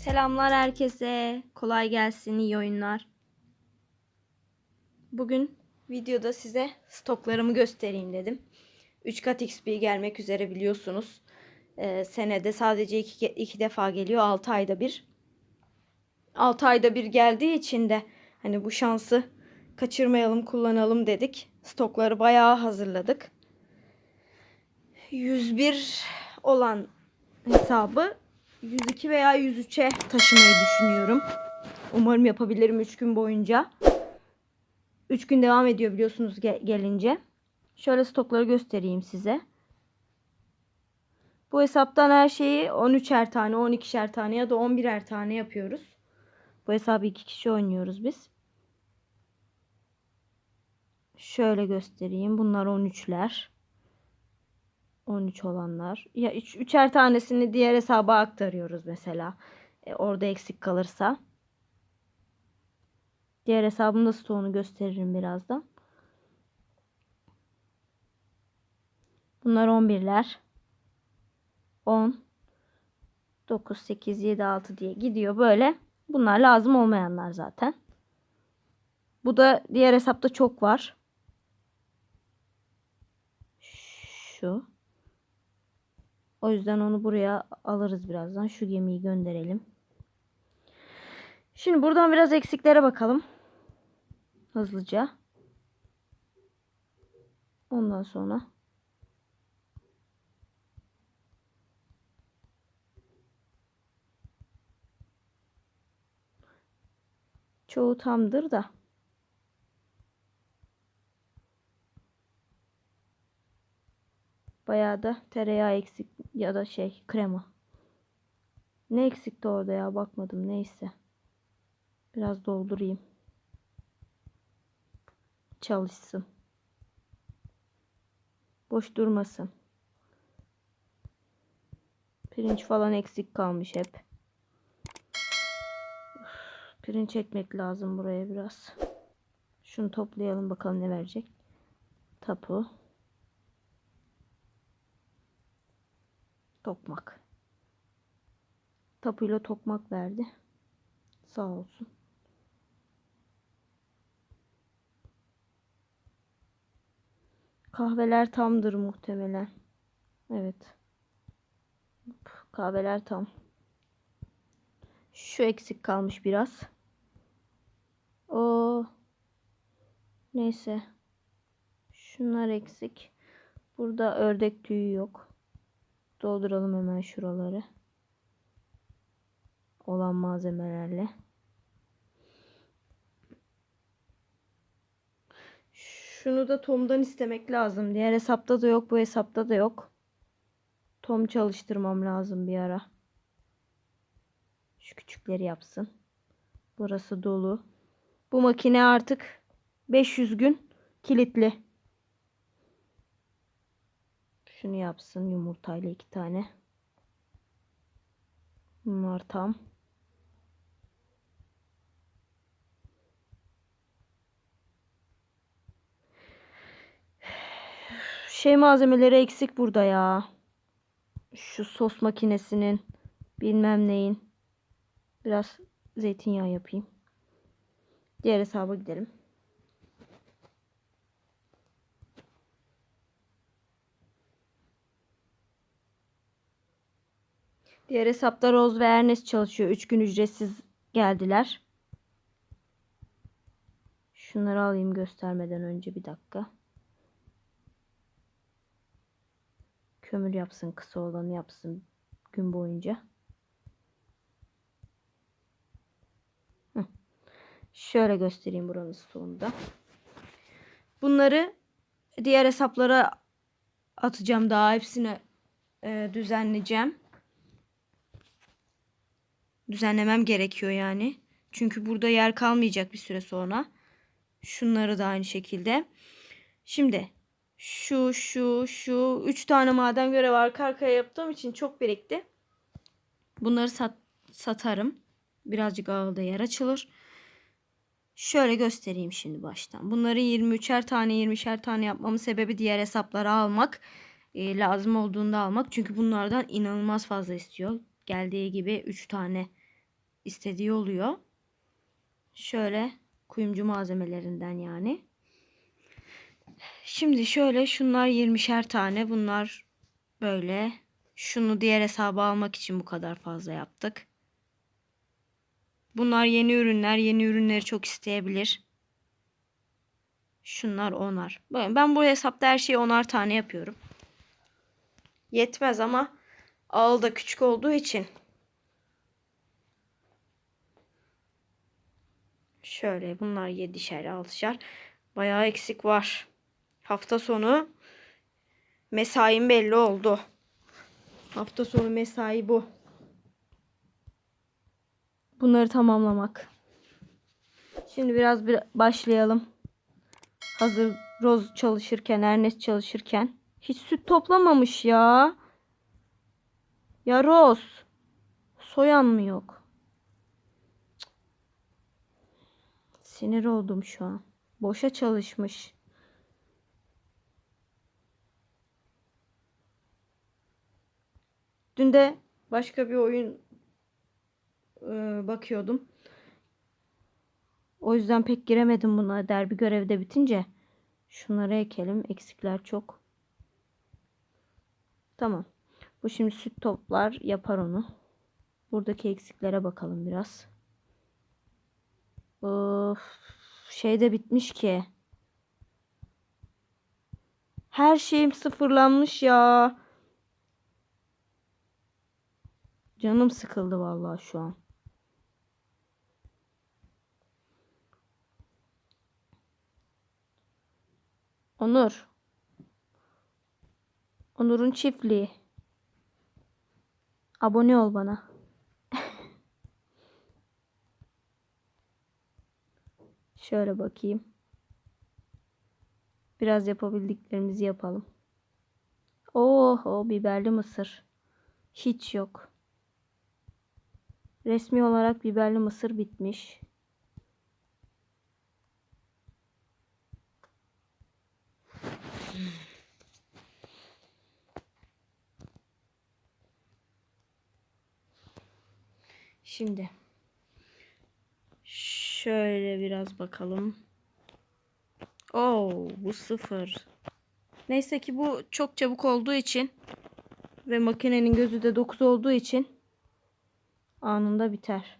Selamlar herkese. Kolay gelsin, iyi oyunlar. Bugün videoda size stoklarımı göstereyim dedim. 3 kat XP gelmek üzere biliyorsunuz. Ee, senede sadece 2 iki defa geliyor. 6 ayda bir. 6 ayda bir geldiği için de hani bu şansı kaçırmayalım, kullanalım dedik. Stokları bayağı hazırladık. 101 olan hesabı 102 veya 103'e taşımayı düşünüyorum. Umarım yapabilirim 3 gün boyunca. 3 gün devam ediyor biliyorsunuz ge- gelince. Şöyle stokları göstereyim size. Bu hesaptan her şeyi 13'er tane, 12'şer tane ya da 11'er tane yapıyoruz. Bu hesabı iki kişi oynuyoruz biz. Şöyle göstereyim. Bunlar 13'ler. 13 olanlar. Ya üç, üçer tanesini diğer hesaba aktarıyoruz mesela. E, orada eksik kalırsa. Diğer hesabımda stoğunu gösteririm birazdan. Bunlar 11'ler. 10 9 8 7 6 diye gidiyor böyle. Bunlar lazım olmayanlar zaten. Bu da diğer hesapta çok var. Şu. O yüzden onu buraya alırız birazdan. Şu gemiyi gönderelim. Şimdi buradan biraz eksiklere bakalım. Hızlıca. Ondan sonra çoğu tamdır da Bayağı da tereyağı eksik ya da şey krema. Ne eksikti orada ya bakmadım neyse. Biraz doldurayım. Çalışsın. Boş durmasın. Pirinç falan eksik kalmış hep. Pirinç ekmek lazım buraya biraz. Şunu toplayalım bakalım ne verecek. Tapu. Tokmak. Tapuyla tokmak verdi. Sağ olsun. Kahveler tamdır muhtemelen. Evet. Kahveler tam. Şu eksik kalmış biraz. O neyse. Şunlar eksik. Burada ördek tüyü yok. Dolduralım hemen şuraları. Olan malzemelerle. Şunu da Tom'dan istemek lazım. Diğer hesapta da yok. Bu hesapta da yok. Tom çalıştırmam lazım bir ara. Şu küçükleri yapsın. Burası dolu. Bu makine artık 500 gün kilitli. Şunu yapsın yumurtayla iki tane. Bunlar tam. Şey malzemeleri eksik burada ya. Şu sos makinesinin bilmem neyin. Biraz zeytinyağı yapayım. Diğer hesaba gidelim. Diğer hesapta Rose ve Ernest çalışıyor. 3 gün ücretsiz geldiler. Şunları alayım göstermeden önce bir dakika. Kömür yapsın, kısa olanı yapsın gün boyunca. Şöyle göstereyim buranın sonunda. Bunları diğer hesaplara atacağım daha hepsini e, düzenleyeceğim düzenlemem gerekiyor yani. Çünkü burada yer kalmayacak bir süre sonra. Şunları da aynı şekilde. Şimdi şu şu şu 3 tane maden görevi arka arkaya yaptığım için çok birikti. Bunları sat, satarım. Birazcık ağılda yer açılır. Şöyle göstereyim şimdi baştan. Bunları 23'er tane 20'şer tane yapmamın sebebi diğer hesaplara almak. E, lazım olduğunda almak. Çünkü bunlardan inanılmaz fazla istiyor. Geldiği gibi 3 tane istediği oluyor. Şöyle kuyumcu malzemelerinden yani. Şimdi şöyle şunlar 20'şer tane. Bunlar böyle. Şunu diğer hesaba almak için bu kadar fazla yaptık. Bunlar yeni ürünler. Yeni ürünleri çok isteyebilir. Şunlar onar. Ben bu hesapta her şeyi onar tane yapıyorum. Yetmez ama ağıl da küçük olduğu için. Şöyle bunlar 7'şer 6'şer. Bayağı eksik var. Hafta sonu mesaim belli oldu. Hafta sonu mesai bu. Bunları tamamlamak. Şimdi biraz bir başlayalım. Hazır Roz çalışırken, Ernest çalışırken. Hiç süt toplamamış ya. Ya Roz. Soyan mı yok? Sinir oldum şu an. Boşa çalışmış. Dün de başka bir oyun e, bakıyordum. O yüzden pek giremedim buna derbi görevde bitince. Şunları ekelim. Eksikler çok. Tamam. Bu şimdi süt toplar yapar onu. Buradaki eksiklere bakalım biraz. Of, şey de bitmiş ki. Her şeyim sıfırlanmış ya. Canım sıkıldı vallahi şu an. Onur. Onur'un çiftliği. Abone ol bana. Şöyle bakayım. Biraz yapabildiklerimizi yapalım. Oho biberli mısır. Hiç yok. Resmi olarak biberli mısır bitmiş. Şimdi şöyle biraz bakalım. Oo, bu sıfır. Neyse ki bu çok çabuk olduğu için ve makinenin gözü de 9 olduğu için anında biter.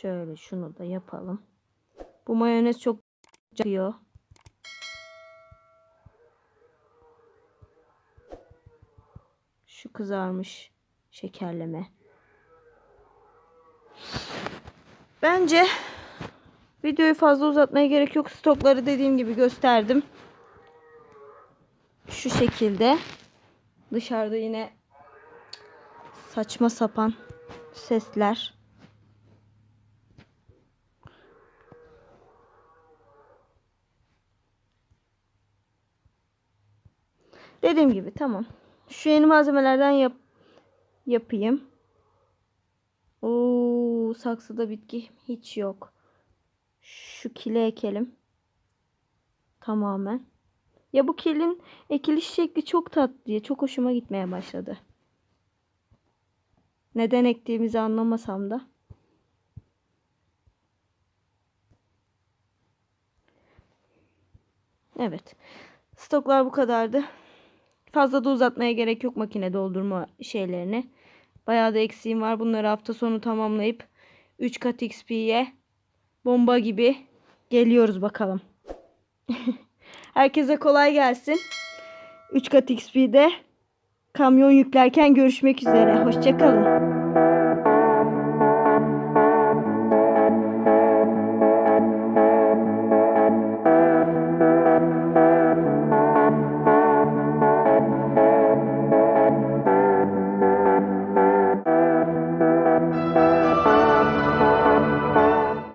Şöyle şunu da yapalım. Bu mayonez çok çıkıyor. Şu kızarmış şekerleme. Bence videoyu fazla uzatmaya gerek yok. Stokları dediğim gibi gösterdim. Şu şekilde. Dışarıda yine saçma sapan sesler. Dediğim gibi tamam. Şu yeni malzemelerden yap yapayım. Oo, saksıda bitki hiç yok. Şu kile ekelim. Tamamen. Ya bu kilin ekiliş şekli çok tatlı. Çok hoşuma gitmeye başladı. Neden ektiğimizi anlamasam da. Evet. Stoklar bu kadardı. Fazla da uzatmaya gerek yok makine doldurma şeylerini. Bayağı da eksiğim var. Bunları hafta sonu tamamlayıp 3 kat XP'ye bomba gibi geliyoruz bakalım. Herkese kolay gelsin. 3 kat XP'de kamyon yüklerken görüşmek üzere. Hoşçakalın.